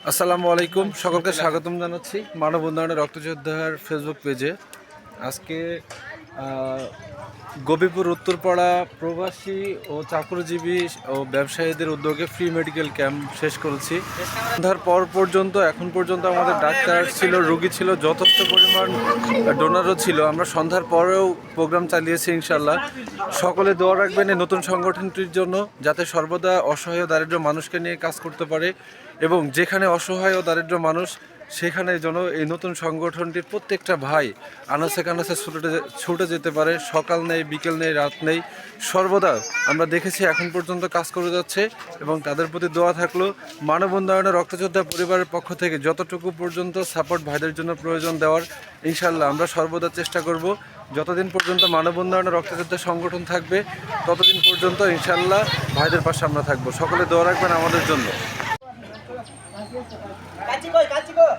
আসসালামু আলাইকুম সকলকে স্বাগতম জানাচ্ছি মানব উন্নয়নের রক্তযোদ্ধার ফেসবুক পেজে আজকে আহ, গবিপুর উত্তরপাড়া প্রবাসী ও চাকরিজীবী ও ব্যবসায়ীদের উদ্যোগে ফ্রি মেডিকেল ক্যাম্প শেষ করেছি। সন্ধ্যার পর পর্যন্ত এখন পর্যন্ত আমাদের ডাক্তার ছিল রুগী ছিল যথেষ্ট পরিমাণ ডোনারও ছিল। আমরা সন্ধ্যার পরেও প্রোগ্রাম চালিয়েছি ইনশাল্লাহ সকলে দোয়া রাখবেন এই নতুন সংগঠনটির জন্য যাতে সর্বদা অসহায় দারিদ্র মানুষকে নিয়ে কাজ করতে পারে এবং যেখানে অসহায় ও দারিদ্র মানুষ সেখানে যেন এই নতুন সংগঠনটির প্রত্যেকটা ভাই আনাসে কানাসে ছুটে ছুটে যেতে পারে। সকাল নেই, বিকেল নেই, রাত নেই। সর্বদা আমরা দেখেছি এখন পর্যন্ত কাজ করে যাচ্ছে এবং তাদের প্রতি দোয়া থাকল। মানব উন্নয়নের রক্তযোদ্ধা পরিবারের পক্ষ থেকে যতটুকু পর্যন্ত সাপোর্ট ভাইদের জন্য প্রয়োজন দেওয়ার ইনশাল্লাহ আমরা সর্বদা চেষ্টা করব। যতদিন পর্যন্ত মানব উন্নয়নের রক্তযোদ্ধা সংগঠন থাকবে, ততদিন পর্যন্ত ইনশাল্লাহ ভাইদের পাশে আমরা থাকব। সকলে দোয়া রাখবেন আমাদের জন্য। কাচ্চি কই কাচি কই?